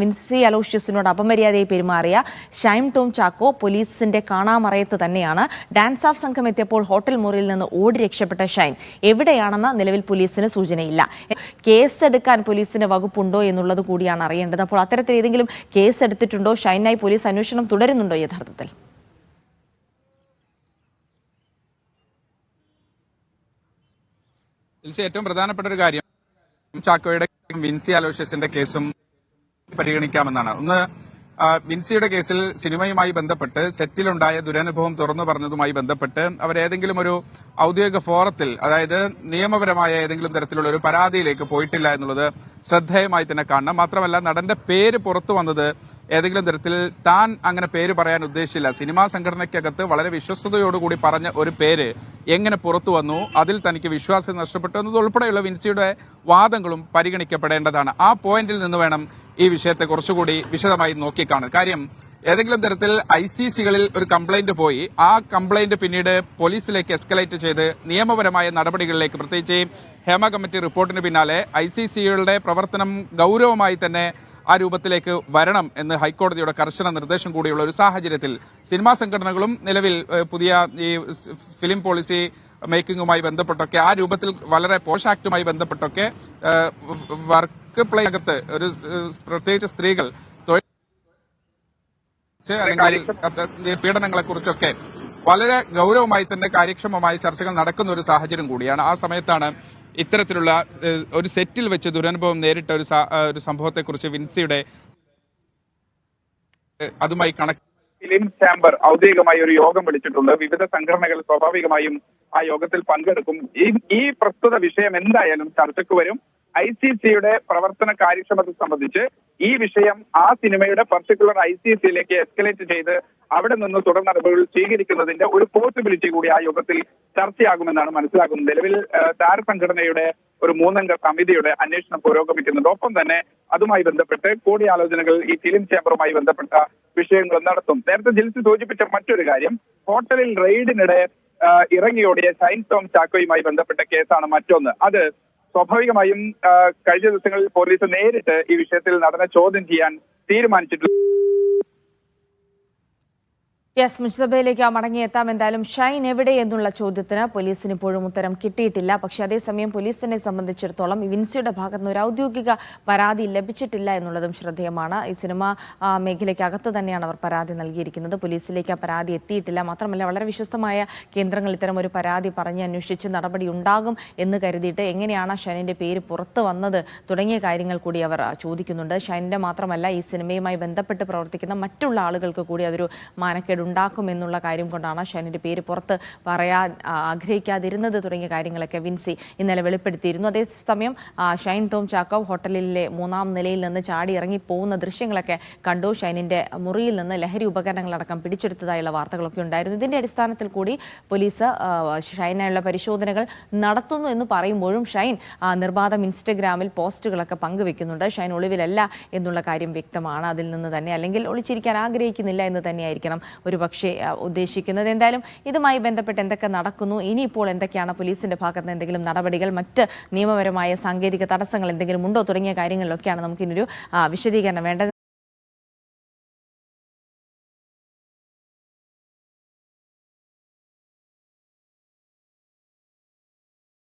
വിൻസി അലോഷ്യസിനോട് അപമര്യാദയായി പെരുമാറിയ ഷൈം ടോം ചാക്കോ പോലീസിന്റെ കാണാമറയത്ത് തന്നെയാണ്. ഡാൻസ് ഓഫ് സംഘം എത്തിയപ്പോൾ ഹോട്ടൽ മുറിയിൽ നിന്ന് ഓടി രക്ഷപ്പെട്ട ഷൈൻ എവിടെയാണെന്ന് നിലവിൽ പോലീസിന് സൂചനയില്ല. കേസെടുക്കാൻ പോലീസിന് വകുപ്പുണ്ടോ എന്നുള്ളത് കൂടിയാണ് അറിയേണ്ടത്. അപ്പോൾ അത്തരത്തിൽ ഏതെങ്കിലും കേസ് എടുത്തിട്ടുണ്ടോ ഷൈനായി പോലീസ് അന്വേഷണം തുടരുന്നുണ്ടോ യഥാർത്ഥത്തിൽ? ഏറ്റവും പ്രധാനപ്പെട്ട ഒരു കാര്യം ചാക്കോയുടെ വിൻസി അലോഷ്യസിന്റെ കേസും പരിഗണിക്കാമെന്നാണ്. ഒന്ന് ബിൻസിയുടെ കേസിൽ സിനിമയുമായി ബന്ധപ്പെട്ട് സെറ്റിലുണ്ടായ ദുരനുഭവം തുറന്നു പറഞ്ഞതുമായി ബന്ധപ്പെട്ട് അവർ ഏതെങ്കിലും ഒരു ഔദ്യോഗിക ഫോറത്തിൽ അതായത് നിയമപരമായ ഏതെങ്കിലും തരത്തിലുള്ള ഒരു പരാതിയിലേക്ക് പോയിട്ടില്ല എന്നുള്ളത് ശ്രദ്ധേയമായി തന്നെ കാണണം. മാത്രമല്ല നടന്റെ പേര് പുറത്തു വന്നത് ഏതെങ്കിലും തരത്തിൽ താൻ അങ്ങനെ പേര് പറയാൻ ഉദ്ദേശിച്ചില്ല. സിനിമാ സംഘടനയ്ക്കകത്ത് വളരെ വിശ്വസ്തയോടുകൂടി പറഞ്ഞ ഒരു പേര് എങ്ങനെ പുറത്തു വന്നു അതിൽ തനിക്ക് വിശ്വാസം നഷ്ടപ്പെട്ടു എന്നത് ഉൾപ്പെടെയുള്ള വിൻസിയുടെ വാദങ്ങളും പരിഗണിക്കപ്പെടേണ്ടതാണ്. ആ പോയിന്റിൽ നിന്ന് വേണം ഈ വിഷയത്തെ കുറച്ചുകൂടി വിശദമായി നോക്കിക്കാണാൻ കാര്യം ഏതെങ്കിലും തരത്തിൽ ഐ സി സികളിൽ ഒരു കംപ്ലൈന്റ് പോയി. ആ കംപ്ലൈന്റ് പിന്നീട് പോലീസിലേക്ക് എസ്കലേറ്റ് ചെയ്ത് നിയമപരമായ നടപടികളിലേക്ക് പ്രത്യേകിച്ച് ഹേമ കമ്മിറ്റി റിപ്പോർട്ടിന് പിന്നാലെ ഐ സി സികളുടെ പ്രവർത്തനം ഗൗരവമായി തന്നെ ആ രൂപത്തിലേക്ക് വരണം എന്ന് ഹൈക്കോടതിയുടെ കർശന നിർദ്ദേശം കൂടിയുള്ള ഒരു സാഹചര്യത്തിൽ സിനിമാ സംഘടനകളും നിലവിൽ പുതിയ ഈ ഫിലിം പോളിസി മേക്കിങ്ങുമായി ബന്ധപ്പെട്ടൊക്കെ ആ രൂപത്തിൽ വളരെ പോഷാക്റ്റുമായി ബന്ധപ്പെട്ടൊക്കെ വർക്ക് പ്ലേ അകത്ത് ഒരു പ്രത്യേകിച്ച് സ്ത്രീകൾ അല്ലെങ്കിൽ പീഡനങ്ങളെ കുറിച്ചൊക്കെ വളരെ ഗൗരവമായി തന്നെ കാര്യക്ഷമമായി ചർച്ചകൾ നടക്കുന്ന ഒരു സാഹചര്യം കൂടിയാണ്. ആ സമയത്താണ് ഇത്തരത്തിലുള്ള ഒരു സെറ്റിൽ വെച്ച് ദുരനുഭവം നേരിട്ട ഒരു ഒരു സംഭവത്തെക്കുറിച്ച് വിൻസിയുടെ അതുമായി കണക്ട് ഫിലിം ചാമ്പർ ഔദ്യോഗികമായി ഒരു യോഗം വിളിച്ചിട്ടുണ്ട്. വിവിധ സംഘടനകൾ സ്വാഭാവികമായും ആ യോഗത്തിൽ പങ്കെടുക്കും. ഈ ഈ പ്രസ്തുത വിഷയം എന്തായാലും ചർച്ചയ്ക്ക് വരും. ഐ സി സിയുടെ പ്രവർത്തന കാര്യക്ഷമത സംബന്ധിച്ച് ഈ വിഷയം ആ സിനിമയുടെ പർട്ടിക്കുലർ ഐ സി സിയിലേക്ക് എസ്കലേറ്റ് ചെയ്ത് അവിടെ നിന്ന് തുടർ നടപടികൾ സ്വീകരിക്കുന്നതിന്റെ ഒരു പോസിബിലിറ്റി കൂടി ആ യോഗത്തിൽ ചർച്ചയാകുമെന്നാണ് മനസ്സിലാക്കുന്നത് നിലവിൽ താരസംഘടനയുടെ ഒരു മൂന്നംഗ സമിതിയുടെ അന്വേഷണം പുരോഗമിക്കുന്നുണ്ട്. ഒപ്പം തന്നെ അതുമായി ബന്ധപ്പെട്ട് കൂടിയാലോചനകൾ ഈ ഫിലിം ചേംബറുമായി ബന്ധപ്പെട്ട വിഷയങ്ങൾ നടത്തും. നേരത്തെ ജിൽസ് സൂചിപ്പിച്ച മറ്റൊരു കാര്യം ഹോട്ടലിൽ റെയ്ഡിനിടെ ഇറങ്ങിയോടിയ ഷൈൻ ടോം ചാക്കോയുമായി ബന്ധപ്പെട്ട കേസാണ് മറ്റൊന്ന്. അത് സ്വാഭാവികമായും കഴിഞ്ഞ ദിവസങ്ങളിൽ പോലീസ് നേരിട്ട് ഈ വിഷയത്തിൽ നടന്ന ചോദ്യം ചെയ്യാൻ തീരുമാനിച്ചിട്ടുണ്ട്. യെസ് മുൻസഭയിലേക്ക് മടങ്ങിയെത്താം എന്തായാലും ഷൈൻ എവിടെ എന്നുള്ള ചോദ്യത്തിന് പോലീസിന് ഇപ്പോഴും ഉത്തരം കിട്ടിയിട്ടില്ല. പക്ഷെ അതേസമയം പോലീസിനെ സംബന്ധിച്ചിടത്തോളം വിൻസിയുടെ ഭാഗത്ത് നിന്ന് ഒരു ഔദ്യോഗിക പരാതി ലഭിച്ചിട്ടില്ല എന്നുള്ളതും ശ്രദ്ധേയമാണ്. ഈ സിനിമ മേഖലയ്ക്കകത്ത് തന്നെയാണ് അവർ പരാതി നൽകിയിരിക്കുന്നത്. പോലീസിലേക്ക് ആ പരാതി എത്തിയിട്ടില്ല. മാത്രമല്ല വളരെ വിശ്വസ്തമായ കേന്ദ്രങ്ങൾ ഇത്തരം ഒരു പരാതി പറഞ്ഞ് അന്വേഷിച്ച് നടപടി ഉണ്ടാകും എന്ന് കരുതിയിട്ട് എങ്ങനെയാണ് ഷൈനിന്റെ പേര് പുറത്തു വന്നത് തുടങ്ങിയ കാര്യങ്ങൾ കൂടി അവർ ചോദിക്കുന്നുണ്ട്. ഷൈനിന്റെ മാത്രമല്ല ഈ സിനിമയുമായി ബന്ധപ്പെട്ട് പ്രവർത്തിക്കുന്ന മറ്റുള്ള ആളുകൾക്ക് കൂടി അതൊരു മാനക്കേട് ഉണ്ടാക്കും എന്നുള്ള കാര്യം കൊണ്ടാണ് ഷൈനിന്റെ പേര് പുറത്ത് പറയാൻ ആഗ്രഹിക്കാതിരുന്നത് തുടങ്ങിയ കാര്യങ്ങളൊക്കെ വിൻസി ഇന്നലെ വെളിപ്പെടുത്തിയിരുന്നു. അതേസമയം ഷൈൻ ടോം ചാക്കോ ഹോട്ടലിലെ മൂന്നാം നിലയിൽ നിന്ന് ചാടി ഇറങ്ങി പോകുന്ന ദൃശ്യങ്ങളൊക്കെ കണ്ടു. ഷൈനിന്റെ മുറിയിൽ നിന്ന് ലഹരി ഉപകരണങ്ങളടക്കം പിടിച്ചെടുത്തതായുള്ള വാർത്തകളൊക്കെ ഉണ്ടായിരുന്നു. ഇതിന്റെ അടിസ്ഥാനത്തിൽ കൂടി പോലീസ് ഷൈനായുള്ള പരിശോധനകൾ നടത്തുന്നു എന്ന് പറയുമ്പോഴും ഷൈൻ നിർബാധം ഇൻസ്റ്റഗ്രാമിൽ പോസ്റ്റുകളൊക്കെ പങ്കുവെക്കുന്നുണ്ട്. ഷൈൻ ഒളിവിലല്ല എന്നുള്ള കാര്യം വ്യക്തമാണ്. അതിൽ നിന്ന് തന്നെ അല്ലെങ്കിൽ ഒളിച്ചിരിക്കാൻ ആഗ്രഹിക്കുന്നില്ല എന്ന് തന്നെയായിരിക്കണം ഒരു പക്ഷേ ഉദ്ദേശിക്കുന്നത്. എന്തായാലും ഇതുമായി ബന്ധപ്പെട്ട് എന്തൊക്കെ നടക്കുന്നു? ഇനിയിപ്പോൾ എന്തൊക്കെയാണ് പോലീസിന്റെ ഭാഗത്ത് എന്തെങ്കിലും നടപടികൾ? മറ്റ് നിയമപരമായ സാങ്കേതിക തടസ്സങ്ങൾ എന്തെങ്കിലും ഉണ്ടോ? തുടങ്ങിയ കാര്യങ്ങളിലൊക്കെയാണ് നമുക്കിനൊരു വിശദീകരണം വേണ്ടത്.